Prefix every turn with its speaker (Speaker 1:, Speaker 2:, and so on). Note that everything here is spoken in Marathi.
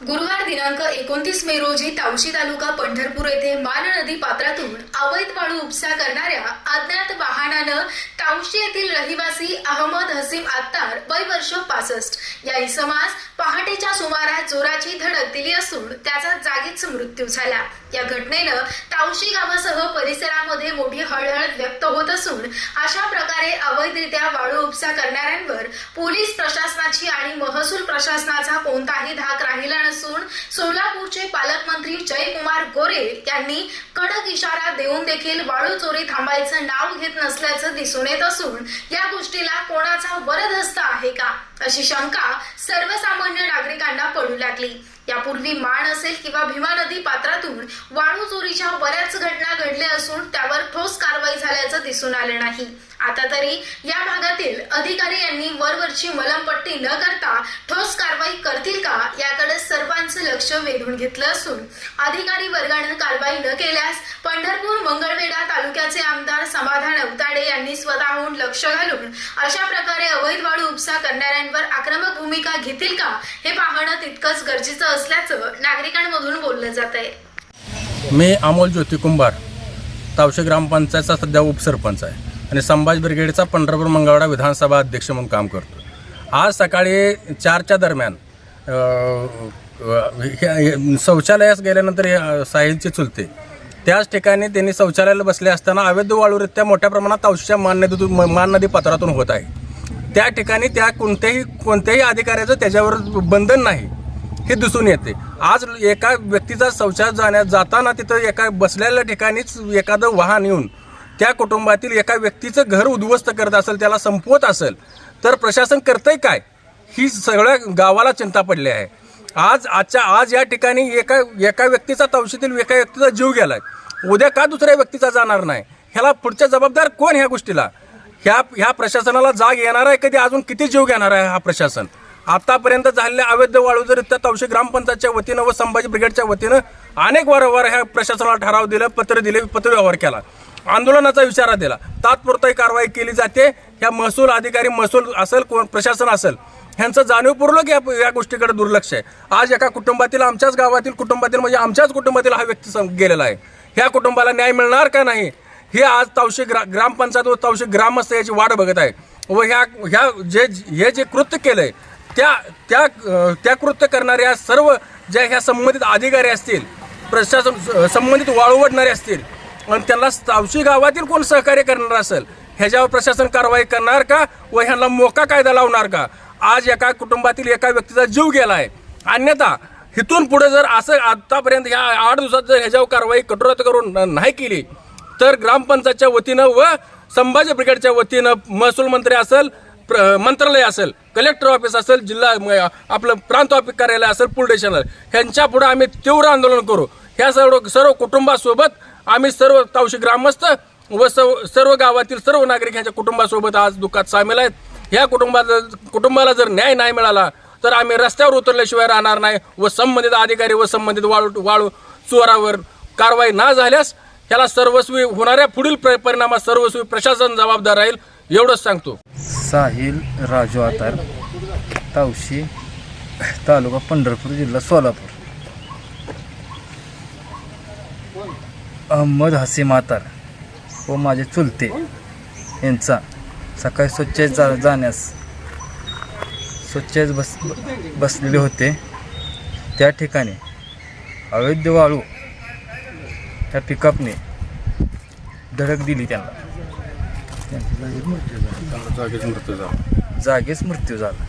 Speaker 1: गुरुवार दिनांक एकोणतीस मे रोजी तावशी तालुका पंढरपूर येथे मान नदी पात्रातून अवैध वाळू उपसा करणाऱ्या अज्ञात तावशी येथील रहिवासी अहमद हसीम आत्तार वय वर्ष पासष्ट. या इसमास पहाटेच्या सुमारास जोराची धडक दिली असून त्याचा जागीच मृत्यू झाला. या घटनेनं तावशी गावासह परिसरामध्ये मोठी हळहळ व्यक्त होत असून अशा प्रकारे अवैधरित्या वाळू उपसा करणाऱ्यांवर पोलीस प्रशासनाची आणि महसूल प्रशासनाचा कोणताही धाक राहिला नसून सोलापूरचे पालकमंत्री जयकुमार गोरे यांनी कडक इशारा देऊन देखील वाळू चोरी थांबायचं नाव घेत नसल्याचं दिसून येत असून या गोष्टीला कोणाचा वरदहस्त आहे का? अशी शंका सर्वसामान्य नागरिकांना पडू लागली. यापूर्वी माण असेल किंवा भीमा नदी पात्रातून वाळू चोरीच्या बऱ्याच घटना घडल्या असून त्यावर ठोस कारवाई झाल्याचं दिसून आलं नाही. आता तरी या भागातील अधिकारी यांनी वरवरची मलमपट्टी न करता ठोस कारवाई करतील का याकडे सर्वांचं लक्ष वेधून घेतलं असून अधिकारी वर्गानं कारवाई न केल्यास पंढरपूर मंगळवेढा तालुक्याचे आमदार समाधान अवताडे यांनी स्वतःहून लक्ष घालून अशा प्रकारे अवैध वाळू उपसा करणाऱ्यांवर आक्रमक भूमिका घेतील का हे पाहणं तितकंच गरजेचं असल्याचं नागरिकांमधून बोललं जात आहे.
Speaker 2: मी अमोल ज्योती कुंभार तावशे ग्रामपंचायतचा सध्या उपसरपंच आहे आणि संभाजी ब्रिगेडचा पंढरपूर मंगळवाडा विधानसभा अध्यक्ष म्हणून काम करतो. आज सकाळी चारच्या दरम्यान शौचालयास गेल्यानंतर हे साहिलचे चुलते त्याच ठिकाणी त्यांनी शौचालयाला बसले असताना अवैध वाळूरित्या मोठ्या प्रमाणात तावशीच्या मान नदीतून मान नदी पात्रातून होत आहे. त्या ठिकाणी त्या कोणत्याही कोणत्याही अधिकाऱ्याचं त्याच्यावर बंधन नाही. हे दिसून येते. आज एका व्यक्तीचा शौचालय जाण्या जाताना तिथं एका बसलेल्या ठिकाणीच एखादं वाहन येऊन त्या कुटुंबातील एका व्यक्तीचं घर उद्ध्वस्त करत असेल त्याला संपवत असेल तर प्रशासन करतंय काय? ही सगळ्या गावाला चिंता पडली आहे. आज आजच्या आज या ठिकाणी एका एका व्यक्तीचा तवशीतील एका व्यक्तीचा जीव गेलाय. उद्या का दुसऱ्या व्यक्तीचा जाणार नाही? ह्याला पुढच्या जबाबदार कोण ह्या गोष्टीला? ह्या ह्या प्रशासनाला जाग येणार आहे कधी? अजून किती जीव घेणार आहे हा प्रशासन? आतापर्यंत झालेल्या अवैध वाळूजरित्या तवशी ग्रामपंचायतच्या वतीनं व संभाजी ब्रिगेडच्या वतीनं अनेक वारंवार ह्या प्रशासनाला ठराव दिलं पत्र दिले पत्रव्यवहार केला. आंदोलनाचा इशारा दिला. तात्पुरती कारवाई केली जाते. ह्या महसूल अधिकारी महसूल असेल कोण प्रशासन असेल ह्यांचं जाणीवपूर्वक या या गोष्टीकडे दुर्लक्ष आहे. आज एका कुटुंबातील आमच्याच गावातील कुटुंबातील म्हणजे आमच्याच कुटुंबातील हा व्यक्ती सं- गेलेला आहे. ह्या कुटुंबाला न्याय मिळणार का नाही? हे आज तावशी ग्रा ग्रामपंचायत व तावशी ग्रामस्थ याची वाट बघत आहे. व ह्या ह्या जे हे जे कृत्य केलंय त्या त्या त्या कृत्य करणाऱ्या सर्व ज्या ह्या संबंधित अधिकारी असतील प्रशासन संबंधित वाळवडणारे असतील आणि त्यांना तावशी गावातील कोण सहकार्य करणार असेल ह्याच्यावर प्रशासन कारवाई करणार का? व ह्यांना मोका कायदा लावणार का? आज एका कुटुंबातील एका व्यक्तीचा जीव गेला आहे अन्यथा इथून पुढे जर असं आतापर्यंत ह्या आठ दिवसात जर ह्याच्यावर कारवाई कठोरता करून नाही केली तर ग्रामपंचायतच्या वतीनं व संभाजी ब्रिगेडच्या वतीनं महसूल मंत्री असेल प्र- मंत्रालय असेल कलेक्टर ऑफिस असेल जिल्हा आपलं प्रांत ऑफिस कार्यालय असेल पोलीस स्टेशन ह्यांच्या पुढे आम्ही तीव्र आंदोलन करू. ह्या सर्व सर्व कुटुंबासोबत आम्ही सर्व तावशी ग्रामस्थ व सर्व सर्व गावातील सर्व नागरिक यांच्या कुटुंबासोबत आज दुःखात सामील आहेत. ह्या कुटुंबाला कुटुंबाला जर न्याय नाही मिळाला तर आम्ही रस्त्यावर उतरल्याशिवाय राहणार नाही व संबंधित अधिकारी व संबंधित वाळू वाळू चोरावर कारवाई ना झाल्यास ह्याला सर्वस्वी होणाऱ्या पुढील प्र- परिणामात सर्वस्वी प्रशासन जबाबदार राहील एवढंच सांगतो.
Speaker 3: साहिल राजू आतार तावशी तालुका पंढरपूर जिल्हा सोलापूर. अहमद हसीम आतार व माझे चुलते यांचा सकाळी स्वच्छ जा जाण्यास स्वच्छ बस बसलेले होते. त्या ठिकाणी अवैध वाळू त्या पिकअपने धडक दिली त्यांना.
Speaker 2: जागेच मृत्यू झाला.
Speaker 3: जागीच मृत्यू झाला.